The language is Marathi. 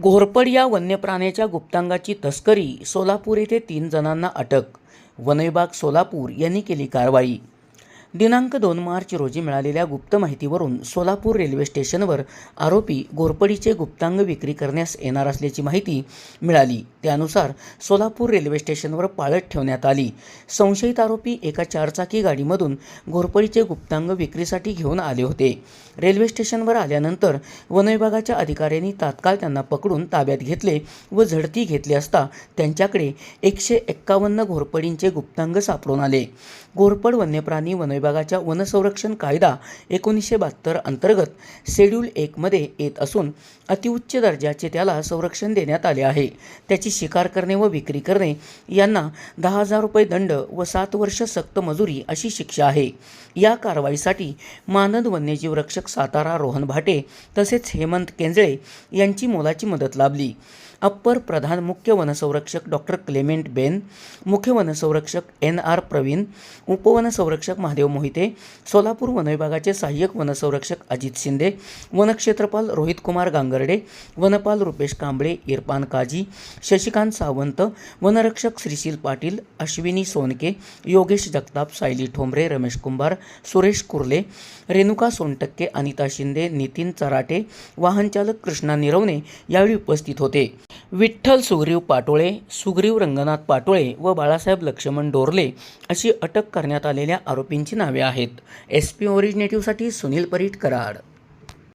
घोरपड या वन्यप्राण्याच्या गुप्तांगाची तस्करी सोलापूर येथे तीन जणांना अटक. वनविभाग सोलापूर यांनी केली कारवाई. दिनांक दोन मार्च रोजी मिळालेल्या गुप्त माहितीवरून सोलापूर रेल्वे स्टेशनवर आरोपी घोरपडीचे गुप्तांग विक्री करण्यास येणार असल्याची माहिती मिळाली. त्यानुसार सोलापूर रेल्वे स्टेशनवर पाळत ठेवण्यात आली. संशयित आरोपी एका चारचाकी गाडीमधून घोरपडीचे गुप्तांग विक्रीसाठी घेऊन आले होते. रेल्वे स्टेशनवर आल्यानंतर वनविभागाच्या अधिकाऱ्यांनी तात्काळ त्यांना पकडून ताब्यात घेतले व झडती घेतली असता त्यांच्याकडे एकशे एक्कावन्न घोरपडींचे गुप्तांग सापडून आले. घोरपड वन्यप्राणी वनविभागाच्या वनसंरक्षण कायदा एकोणीसशे बहात्तर अंतर्गत शेड्यूल एकमध्ये येत असून अतिउच्च दर्जाचे त्याला संरक्षण देण्यात आले आहे. त्याची शिकार करणे व विक्री करणे यांना दहा हजार रुपये दंड व सात वर्ष सक्त मजुरी अशी शिक्षा आहे. या कारवाईसाठी मानद वन्यजीव रक्षक सातारा रोहन भाटे तसेच हेमंत केंजळे यांची मोलाची मदत लाभली. अप्पर प्रधान मुख्य वनसंरक्षक डॉक्टर क्लेमेंट बेन मुख्य वनसंरक्षक एन आर प्रवीण उपवनसंरक्षक महादेव मोहिते सोलापूर वनविभागाचे सहाय्यक वनसंरक्षक अजित शिंदे वनक्षेत्रपाल रोहित कुमार गांगर्डे वनपाल रुपेश कांबळे इरफान काजी शशिकांत सावंत वनरक्षक श्रीशील पाटील अश्विनी सोनके योगेश जगताप सायली ठोंबरे रमेश कुंभार सुरेश कुर्ले रेणुका सोनटक्के अनिता शिंदे नितीन चराटे वाहनचालक कृष्णा निरवणे यावेळी उपस्थित होते. विठ्ठल सुग्रीव पाटोळे सुग्रीव रंगनाथ पाटोळे व बाळासाहेब लक्ष्मण डोरले अशी अटक करण्यात आलेल्या आरोपींची नावे आहेत. एस पी ओरिजिनेटिव्हसाठी सुनील परीट कराड.